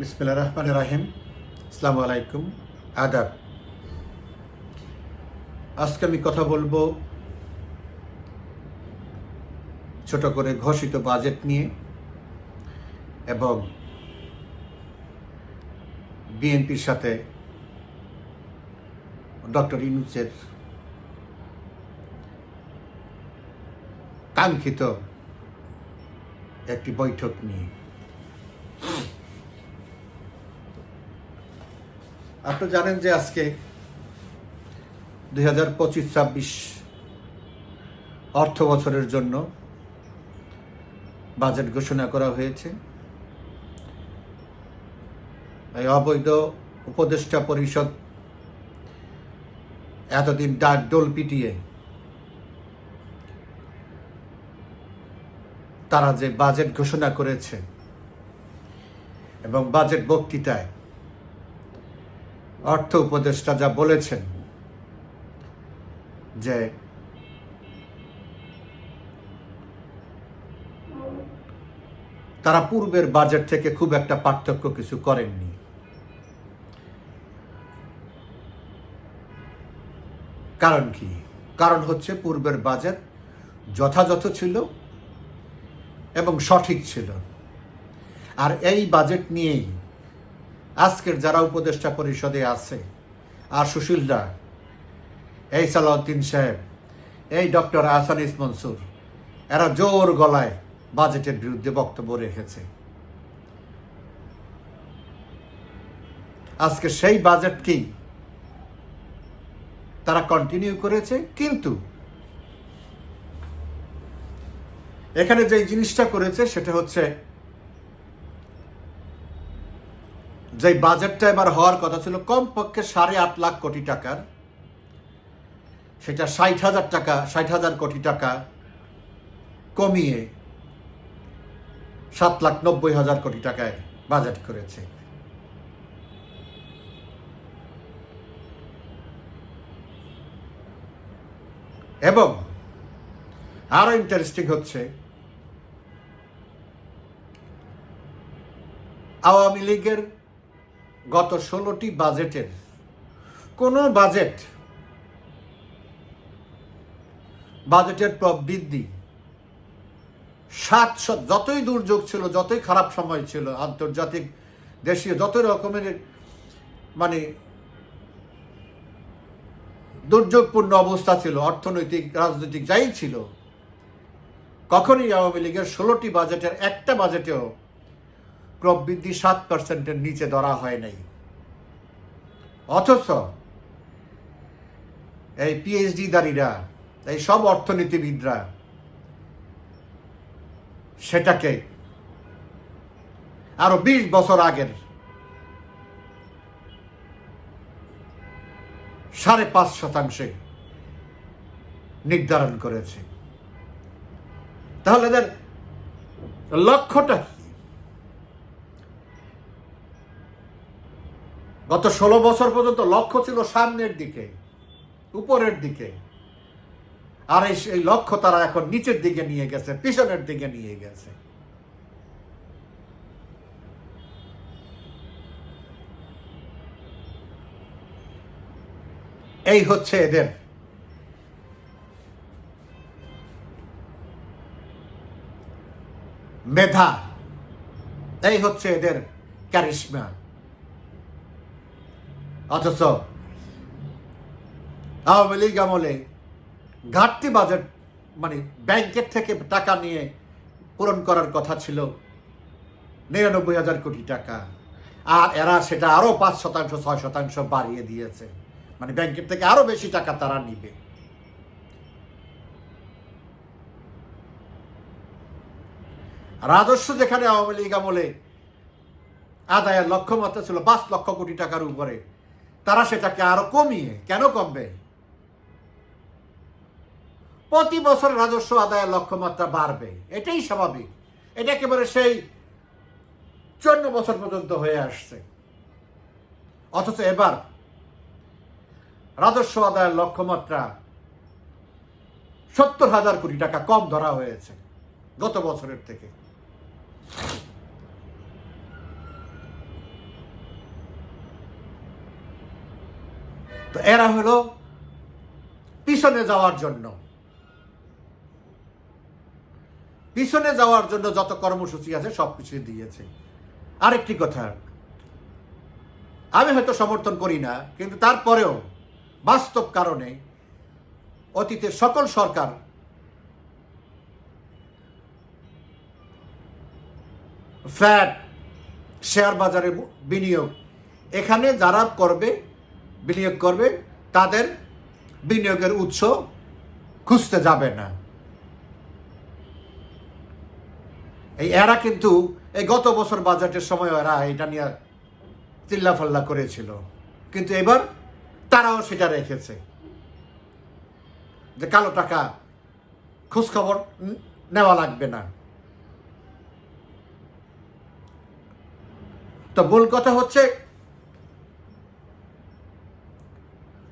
বিসমিল্লা রহমান রাহিম আসসালামু আলাইকুম আদাব আজকে আমি কথা বলব ছোট করে ঘোষিত বাজেট নিয়ে এবং বিএনপির সাথে ডক্টর ইনুসের কাঙ্ক্ষিত একটি বৈঠক নিয়ে। আপনি জানেন যে আজকে দুই হাজার পঁচিশ ছাব্বিশ অর্থ বছরের জন্য বাজেট ঘোষণা করা হয়েছে। এই অবৈধ উপদেষ্টা পরিষদ এতদিন ডাক ডোল পিটিয়ে তারা যে বাজেট ঘোষণা করেছে এবং বাজেট বক্তৃতায় অর্থ উপদেষ্টা যা বলেছেন যে তারা পূর্বের বাজেট থেকে খুব একটা পার্থক্য কিছু করেননি। কারণ কি? কারণ হচ্ছে পূর্বের বাজেট যথাযথ ছিল এবং সঠিক ছিল। আর এই বাজেট নিয়েই আজকের যারা উপদেষ্টা পরিষদে আছে, আর সুশীলরা এই সালাউদ্দিন সাহেব, এই ডক্টর আসানিস মনসুর, এরা জোর গলায় বাজেটের বিরুদ্ধে বক্তব্য রেখেছে। আজকে সেই বাজেটকেই তারা কন্টিনিউ করেছে? কিন্তু এখানে যে জিনিসটা করেছে, সেটা হচ্ছে যে বাজেটটা এবার হওয়ার কথা ছিল, কমপক্ষে সাড়ে আট লাখ কোটি টাকার। সেটা ষাট হাজার টাকা, ষাট হাজার কোটি টাকা কমিয়ে সাত লাখ নব্বই হাজার কোটি টাকায় বাজেট করেছে। এবং আরও ইন্টারেস্টিং হচ্ছে, আওয়ামী লীগের গত ষোলোটি বাজেটের কোনো বাজেট বাজেটের প্রবৃদ্ধি সাত যতই দুর্যোগ ছিল, যতই খারাপ সময় ছিল, আন্তর্জাতিক, দেশীয় যত রকমের মানে দুর্যোগপূর্ণ অবস্থা ছিল, অর্থনৈতিক, রাজনৈতিক, যাই ছিল, কখনই আওয়ামী লীগের ষোলোটি বাজেটের একটা বাজেটেও প্রবৃদ্ধি সাত পার্সেন্টের নিচে ধরা হয় নাই। অথচ এই পিএইচডি দারীরা এই সব অর্থনীতিবিদরা সেটাকে আরও বিশ বছর আগের সাড়ে পাঁচ শতাংশে নির্ধারণ করেছে। তাহলে এদের লক্ষ্যটা গত ষোলো বছর পর্যন্ত লক্ষ্য ছিল সামনের দিকে, উপরের দিকে। আর এই লক্ষ্য তারা এখন নিচের দিকে নিয়ে গেছে, পিছনের দিকে নিয়ে গেছে। এই হচ্ছে এদের মেধা। এই হচ্ছে এদের ক্যারিশমা অথচ আওয়ামী লীগ আমলে ঘাটতি বাজেট মানে ব্যাংকের থেকে টাকা নিয়ে পূরণ করার কথা ছিল নিরানব্বই হাজার কোটি টাকা। আর এরা সেটা আরও পাঁচ শতাংশ, ছয় শতাংশ বাড়িয়ে দিয়েছে। মানে ব্যাংকের থেকে আরও বেশি টাকা তারা নিবে। রাজস্ব যেখানে আওয়ামী লীগ আমলে আদায়ের লক্ষ্যমাত্রা ছিল পাঁচ লক্ষ কোটি টাকার উপরে। তারা সেটাকে আরও কমিয়ে, কেন কমবে? প্রতি বছর রাজস্ব আদায়ের লক্ষ্যমাত্রা বাড়বে, এটাই স্বাভাবিক। এটা একেবারে সেই চন্ন বছর পর্যন্ত হয়ে আসছে। অথচ এবার রাজস্ব আদায়ের লক্ষ্যমাত্রা সত্তর হাজার কোটি টাকা কম ধরা হয়েছে গত বছরের থেকে। তো এরা হলো পিছনে যাওয়ার জন্য। পিছনে যাওয়ার জন্য যত কর্মসূচি আছে সব কিছু দিয়েছে। আরেকটি কথা, আমি হয়তো সমর্থন করি না, কিন্তু তারপরেও বাস্তব কারণে অতীতের সকল সরকার ফ্ল্যাট, শেয়ার বাজারে বিনিয়োগ, এখানে যারা করবে বিনিয়োগ করবে, তাদের বিনিয়োগের উৎস খুঁজতে যাবে না। এই এরা কিন্তু এই গত বছর বাজেটের সময় এরা এটা নিয়ে চিল্লাফাল্লা করেছিল। কিন্তু এবার তারাও সেটা রেখেছে। যে কালো টাকা খোঁজখবর নেওয়া লাগবে না। তো মূল কথা হচ্ছে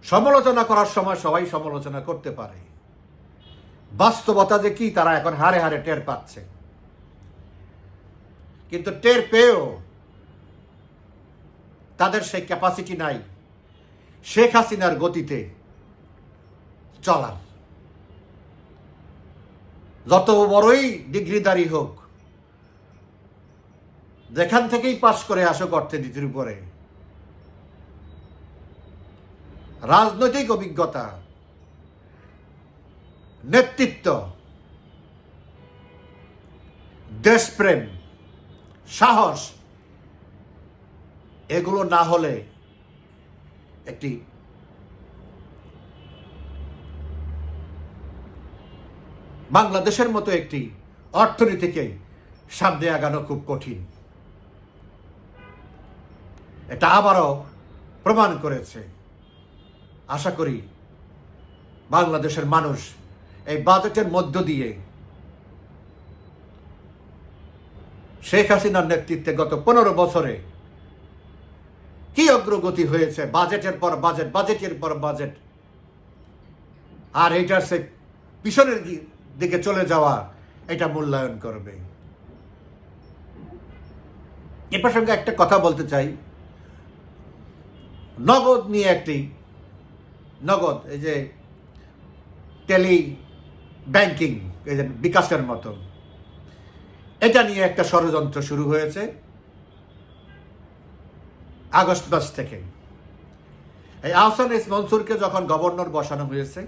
সমালোচনা করার সময় সবাই সমালোচনা করতে পারে। বাস্তবতা যে কি, তারা এখন হারে হারে টের পাচ্ছে। কিন্তু টের পেয়েও তাদের সেই ক্যাপাসিটি নাই, শেখ হাসিনার গতিতে চলার। যত বড়ই ডিগ্রিদারি হোক, যেখান থেকেই পাশ করে আসুক অর্থনীতির উপরে রাজনৈতিক অভিজ্ঞতা, নেতৃত্ব, দেশপ্রেম, সাহস, এগুলো না হলে একটি বাংলাদেশের মতো একটি অর্থনীতিকে সামনে আগানো খুব কঠিন। এটা আবারও প্রমাণ করেছে আশা করি বাংলাদেশের মানুষ এই বাজেটের মধ্য দিয়ে শেখ হাসিনার নেতৃত্বে গত পনেরো বছরে কি অগ্রগতি হয়েছে, বাজেটের পর বাজেট, বাজেটের পর বাজেট, আর এইটার সে পিছনের দিকে চলে যাওয়া, এটা মূল্যায়ন করবে। এ প্রসঙ্গে একটা কথা বলতে চাই। নগদ নিয়ে একটি নগদ, এই যে টেলি ব্যাংকিং এই যে বিকাশের মতো। এটা নিয়ে একটা ষড়যন্ত্র শুরু হয়েছে আগস্ট মাস থেকে। এই আহসান এস মনসুরকে যখন গভর্নর বসানো হয়েছে,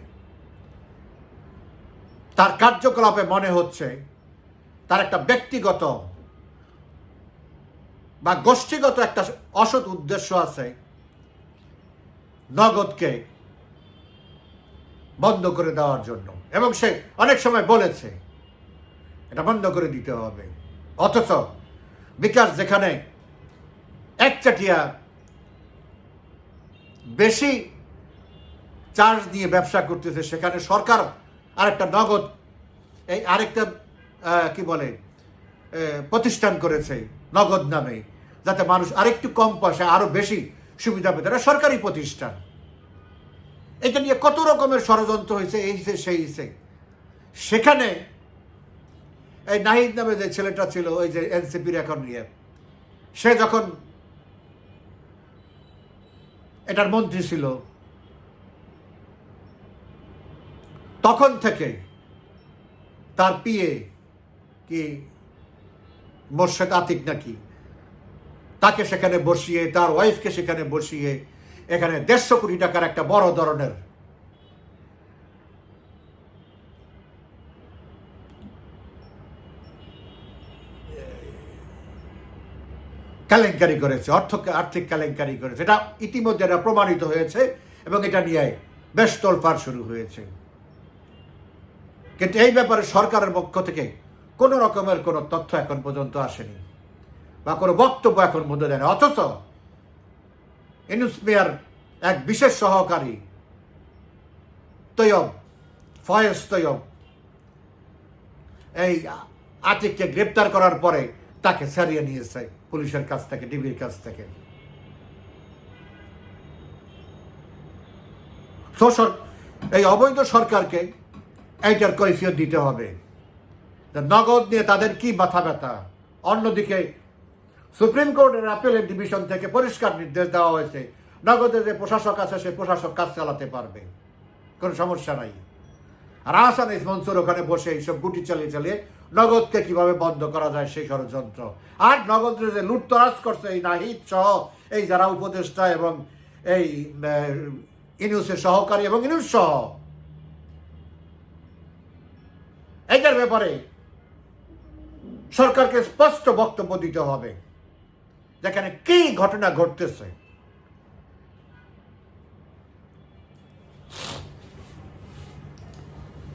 তার কার্যকলাপে মনে হচ্ছে তার একটা ব্যক্তিগত বা গোষ্ঠীগত একটা অসৎ উদ্দেশ্য আছে নগদকে বন্ধ করে দেওয়ার জন্য। এবং সে অনেক সময় বলেছে, এটা বন্ধ করে দিতে হবে। অথচ বিকাশ যেখানে একচাটিয়া বেশি চার্জ দিয়ে ব্যবসা করতেছে, সেখানে সরকার আরেকটা নগদ, এই আরেকটা কি বলে প্রতিষ্ঠান করেছে নগদ নামে, যাতে মানুষ আরেকটু কম পয়সায় আরও বেশি সুবিধা পেতে সরকারি প্রতিষ্ঠান। এটা নিয়ে কত রকমের ষড়যন্ত্র হয়েছে, এই হিসেবে সেই হিসেবে সেখানে এই নাহিদ নামে যে ছেলেটা ছিল, ওই যে এনসিপির এখন নিয়ে সে যখন এটার মন্ত্রী ছিল, তখন থেকে তার পিয়ে কি মোর্শেদ আতিক নাকি, তাকে সেখানে বসিয়ে, তার ওয়াইফকে সেখানে বসিয়ে এখানে দেড়শো কোটি টাকার একটা বড় ধরনের কেলেঙ্কারি করেছে, অর্থ আর্থিক কেলেঙ্কারি করেছে। এটা ইতিমধ্যে এটা প্রমাণিত হয়েছে এবং এটা নিয়ে বেশ তোলপাড় শুরু হয়েছে। কিন্তু এই ব্যাপারে সরকারের পক্ষ থেকে কোনো রকমের কোনো তথ্য এখন পর্যন্ত আসেনি বা কোনো বক্তব্য এখন মধ্যে দেয় অথচ ইনুসমিয়ার এক বিশেষ সহকারী, তৈয়ব, ফয়েজ তৈয়ব। এই আতিককে গ্রেপ্তার করার পরে তাকে ছাড়িয়ে নিয়েছে পুলিশের কাছ থেকে, ডিবির কাছ থেকে। এই অবৈধ সরকারকে এইটার কৈফিয়ত দিতে হবে। নগদ নিয়ে তাদের কি মাথা ব্যথা? অন্যদিকে সুপ্রিম কোর্টের আপিলের ডিভিশন থেকে পরিষ্কার নির্দেশ দেওয়া হয়েছে। নগদে যে প্রশাসক আছে, সে প্রশাসক কাজ চালাতে পারবে। কোনো সমস্যা নাই। আর আহসান মনসুর ওখানে বসে এইসব গুটি চালিয়ে চালিয়ে নগদকে কীভাবে বন্ধ করা যায় সেই ষড়যন্ত্র। আর নগদ যে লুটতরাজ করছে এই নাহিদ সহ, এই যারা উপদেষ্টা এবং এই ইনুসের সহকারী এবং ইনুস সহ। এইটার ব্যাপারে সরকারকে স্পষ্ট বক্তব্য দিতে হবে। যেখানে কি ঘটনা ঘটতেছে।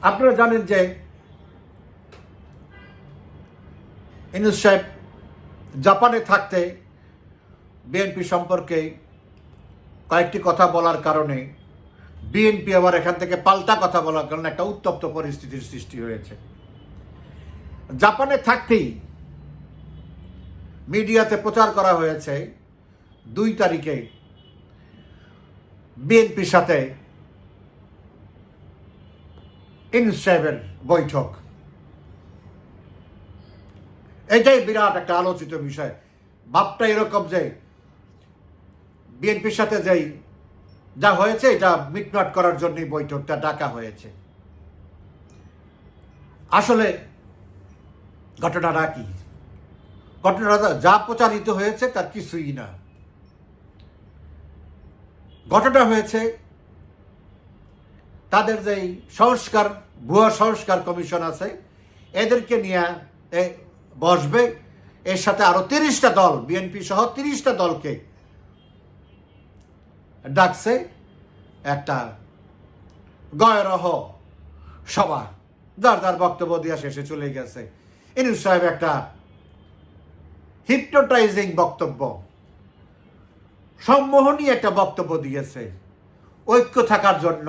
আপনারা জানেন যে ইনুস সাহেব জাপানে থাকতে বিএনপি সম্পর্কে কয়েকটি কথা বলার কারণে বিএনপি আবার এখান থেকে পাল্টা কথা বলার কারণে একটা উত্তপ্ত পরিস্থিতির সৃষ্টি হয়েছে। জাপানে থাকতেই মিডিয়াতে প্রচার করা হয়েছে দুই তারিখে বিএনপির সাথে ইনুস বৈঠক। এটাই বিরাট একটা আলোচিত বিষয়। ভাবটা এরকম যে বিএনপির সাথে যেই যা হয়েছে, এটা মিটমাট করার জন্যই বৈঠকটা ডাকা হয়েছে। আসলে ঘটনাটা কি? ঘটনাটা যা প্রচারিত হয়েছে তার কিছুই না। ঘটনা হয়েছে তাদের যেই সংস্কার, ভুয়া সংস্কার কমিশন আছে, এদেরকে নিয়ে বসবে। এর সাথে আরও তিরিশটা দল, বিএনপি সহ তিরিশটা দলকে ডাকছে একটা গয়রহ সভা। যার যার বক্তব্য দিয়া শেষে চলে গেছে। ইনুস সাহেব একটা হিপনোটাইজিং বক্তব্য। সম্মোহনী একটা বক্তব্য দিয়েছে। ঐক্য থাকার জন্য,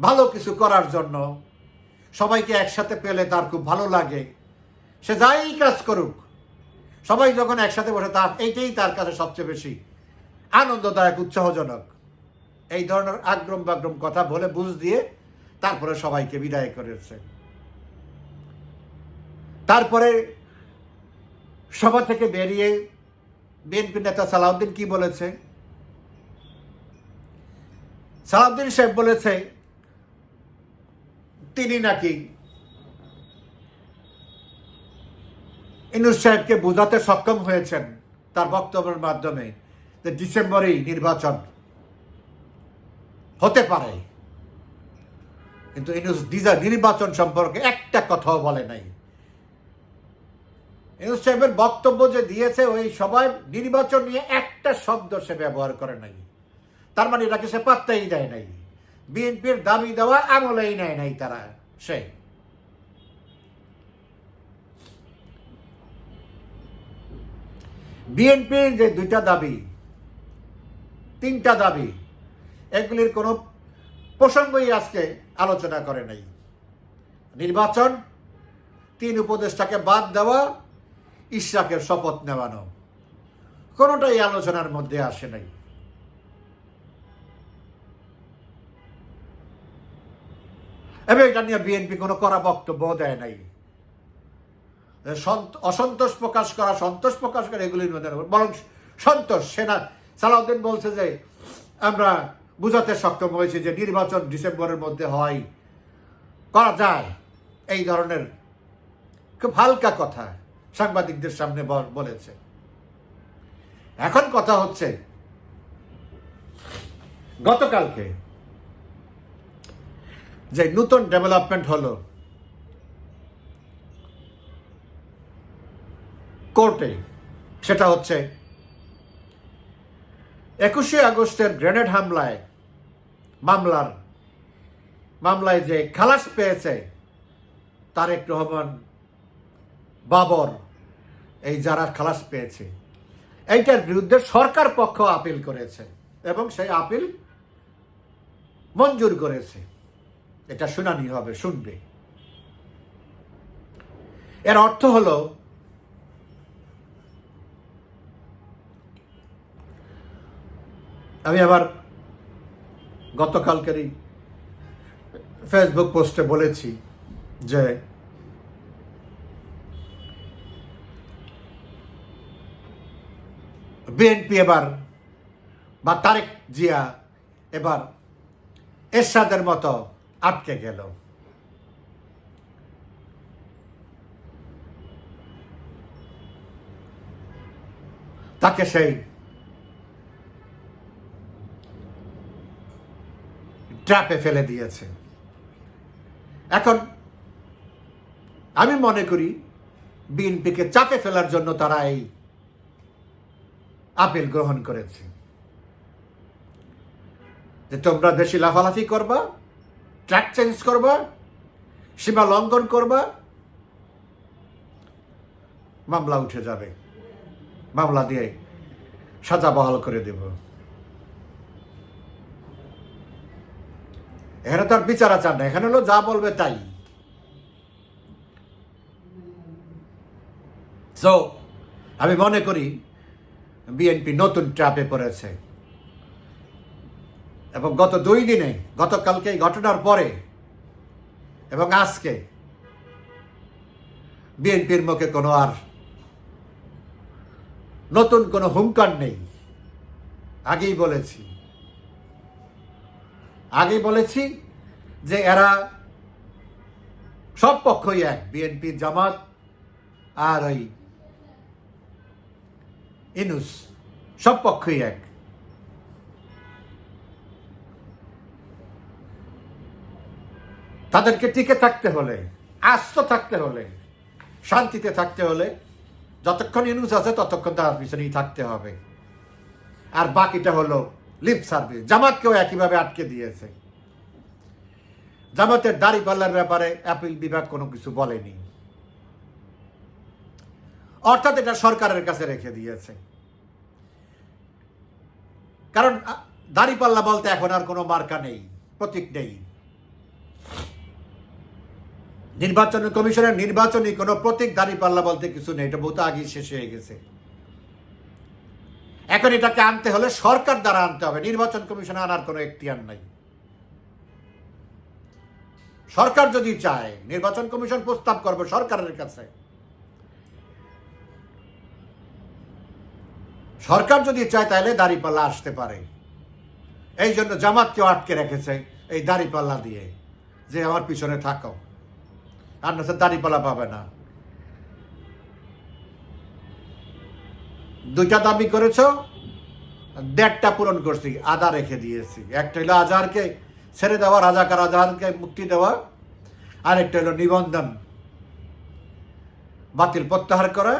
ভালো কিছু করার জন্য। সবাইকে একসাথে পেলে তার খুব ভালো লাগে। সে যাই কাজ করুক, সবাই যখন একসাথে বসে তার, এইটাই তার কাছে সবচেয়ে বেশি আনন্দদায়ক, উৎসাহজনক। এই ধরনের আগ্রম বাগ্রম কথা বলে বুঝ দিয়ে তারপরে সবাইকে বিদায় করেছে। তারপরে সভা থেকে বেরিয়ে বিএনপি নেতা সালাউদ্দিন কি বলেছে? সালাউদ্দিন সাহেব বলেছে, তিনি নাকি ইনুস সাহেবকে বোঝাতে সক্ষম হয়েছেন তার বক্তব্যের মাধ্যমে যে ডিসেম্বরেই নির্বাচন হতে পারে। কিন্তু ইনুস নির্বাচন সম্পর্কে একটা কথাও বলে নাই। ইনুস সাহেবের বক্তব্য যে দিয়েছে, ওই সবাই নির্বাচন নিয়ে একটা শব্দ সে ব্যবহার করে নাই। তার মানে এটাকে সে পাত্তাই দেয় নাই। বিএনপির দাবি দেওয়া আমলেই নেয় নাই তারা, সে। বিএনপির যে দুইটা দাবি, তিনটা দাবি, এগুলির কোনো প্রসঙ্গই আজকে আলোচনা করে নাই। নির্বাচন, তিন উপদেষ্টাকে বাদ দেওয়া ইশরাকের শপথ নেওয়ানো। কোনোটাই আলোচনার মধ্যে আসে নাই। এবং এটা নিয়ে বিএনপি কোনো করা বক্তব্য দেয় নাই। অসন্তোষ প্রকাশ করা, সন্তোষ প্রকাশ করা, এগুলির মধ্যে বরং সন্তোষ, সেনা, সালাউদ্দিন বলছে যে, আমরা বুঝাতে সক্ষম হয়েছি যে নির্বাচন ডিসেম্বরের মধ্যে হয়, করা যায়। এই ধরনের খুব হালকা কথা। সাংবাদিকদের সামনে বলেছে। এখন কথা হচ্ছে, গতকালকে যে নতুন ডেভেলপমেন্ট হলো, কোর্টে, সেটা হচ্ছে একুশে আগস্টের গ্রেনেড হামলায় মামলার, মামলায় যে খালাস পেয়েছে, তারেক রহমান বাবর। এই যারা খালাস পেয়েছে। এইটার বিরুদ্ধে সরকার পক্ষ আপিল করেছে এবং সেই আপিল মঞ্জুর করেছে। এটা শুনানি হবে, শুনবে। এর অর্থ হলো, আমি আবার গতকালকেরই ফেসবুক পোস্টে বলেছি যে বিএনপি এবার, বা তারেক জিয়া এবার এরশাদের মতো আটকে গেল। তাকে সেই ট্র্যাপে ফেলে দিয়েছে। এখন আমি মনে করি, বিএনপিকে চাপে ফেলার জন্য তারা এই আপিল গ্রহণ করেছে। যে তোমরা বেশি লাফালাফি করবা ট্র্যাক চেঞ্জ করবা, সীমা লঙ্ঘন করবা, মামলা উঠে যাবে। মামলা দিয়ে সাজা বহাল করে দেব। এখানে তো আর বিচার আচার না এখানে হলো যা বলবে তাই। আমি মনে করি বিএনপি নতুন ট্র্যাপে পড়েছে। এবং গত দুই দিনে, গতকালকে ঘটনার পরে এবং আজকে বিএনপির মুখে কোনো আর নতুন কোনো হুঙ্কার নেই। আগেই বলেছি। আগেই বলেছি যে এরা সব পক্ষই এক বিএনপির জামাত আর ওই ইনুস, সব পক্ষই এক। তাদেরকে টিকে থাকতে হলে, আস্ত থাকতে হলে, শান্তিতে থাকতে হলে, যতক্ষণ ইনুস আছে ততক্ষণ তার পিছনেই থাকতে হবে। আর বাকিটা হলো লিপ সার্ভিস। জামাতকেও একইভাবে আটকে দিয়েছে। জামাতের দাড়ি পাল্লার ব্যাপারে অ্যাপিল বিভাগ কোনো কিছু বলেনি। অর্থাৎ এটা সরকারের কাছে রেখে দিয়েছে। কারণ দাড়িপাল্লা বলতে এখন আর কোনো মার্কা নেই, প্রতীক নেই। নির্বাচন কমিশনের নির্বাচনী কোনো প্রতীক দাঁড়িপাল্লা বলতে কিছু নেই, এটা বহুত আগেই শেষ হয়ে গেছে। এখন এটাকে আনতে হলে সরকার দ্বারা আনতে হবে, নির্বাচন কমিশনে আনার কোনো এখতিয়ার নাই। সরকার যদি চায়, নির্বাচন কমিশন প্রস্তাব করবে সরকারের কাছে। সরকার যদি চায় তাহলে দাঁড়িপাল্লা আসতে পারে। এই জন্য জামাতকেও আটকে রেখেছে এই দাঁড়িপাল্লা দিয়ে, যে আমার পিছনে থাকো। আর না দাঁড়িপাল্লা পাবে না। দুইটা দাবি করেছ, দেড়টা পূরণ করছি, আদা রেখে দিয়েছি। একটা হলো আজহারকে ছেড়ে দেওয়া রাজাকার আজহারকে মুক্তি দেওয়া। আর একটা হলো নিবন্ধন বাতিল প্রত্যাহার করা।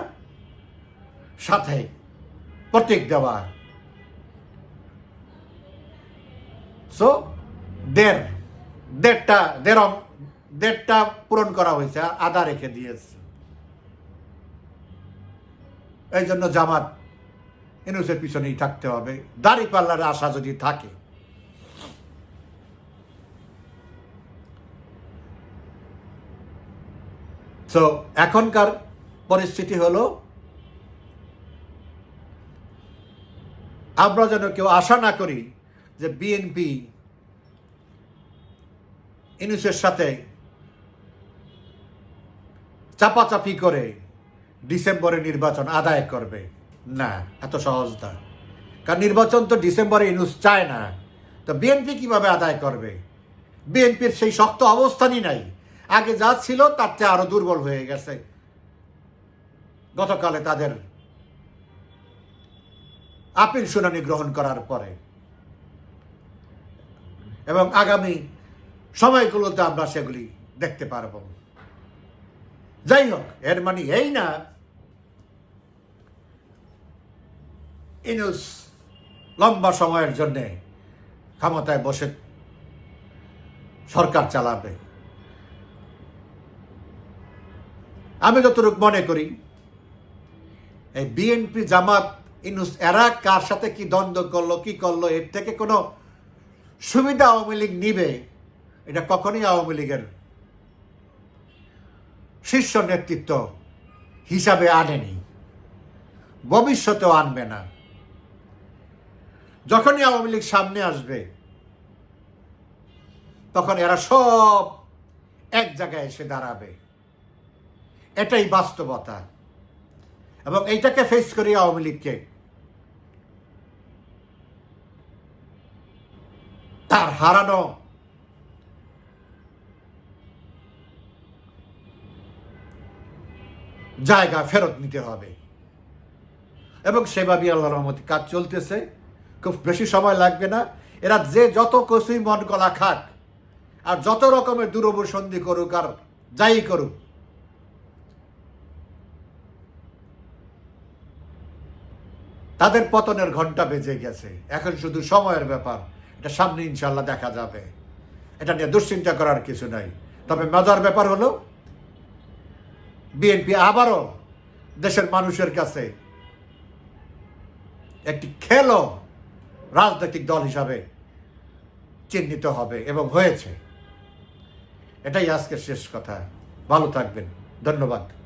সাথে প্রতীক দেওয়া। সো দেড়, দেড়টা দেড় দেড়টা পূরণ করা হয়েছে আর আদা রেখে দিয়েছে। এই জন্য জামাত, ইনুসের পিছনেই থাকতে হবে। দাড়ি পাল্লার আশা যদি থাকে। তো এখনকার পরিস্থিতি হলো আমরা যেন কেউ আশা না করি যে বিএনপি ইনুসের সাথে চাপাচাপি করে ডিসেম্বরে নির্বাচন আদায় করবে। না, এত সহজ না। কারণ নির্বাচন তো ডিসেম্বরে ইনুস চায় না। তো বিএনপি কীভাবে আদায় করবে? বিএনপির সেই শক্ত অবস্থানই নাই। আগে যা ছিল তার চেয়ে আরও দুর্বল হয়ে গেছে। গতকালে তাদের আপিল শুনানি গ্রহণ করার পরে। এবং আগামী সময়গুলোতে আমরা সেগুলি দেখতে পারব। যাই হোক, এর মানে এই না ইনুস লম্বা সময়ের জন্যে ক্ষমতায় বসে সরকার চালাবে। আমি যতটুকু মনে করি, এই বিএনপি জামাত ইনুস, এরা কার সাথে কি দ্বন্দ্ব করল, কি করল, এর থেকে কোনো সুবিধা আওয়ামী লীগ নিবে? এটা কখনই আওয়ামী লীগের শীর্ষ নেতৃত্ব হিসাবে আনেনি। ভবিষ্যতেও আনবে না। যখনই আওয়ামী লীগ সামনে আসবে, তখন এরা সব এক জায়গায় এসে দাঁড়াবে। এটাই বাস্তবতা। এবং এইটাকে ফেস করি আওয়ামী লীগকে। তার হারানো। জায়গা ফেরত নিতে হবে। এবং সেভাবেই আল্লাহ রহমতি কাজ চলতেছে। খুব বেশি সময় লাগবে না। এরা যে যত কিছুই মন গলা খাক, আর যত রকমের দুরবসন্ধি করুক আর যাই করুক তাদের পতনের ঘণ্টা বেজে গেছে। এখন শুধু সময়ের ব্যাপার। এটা সামনে ইনশাল্লাহ দেখা যাবে। এটা নিয়ে দুশ্চিন্তা করার কিছু নাই। তবে মজার ব্যাপার হলো, বিএনপি আবারও দেশের মানুষের কাছে একটি খেলো রাজনৈতিক দল হিসাবে চিহ্নিত হবে এবং হয়েছে। এটাই আজকের শেষ কথা। ভালো থাকবেন। ধন্যবাদ।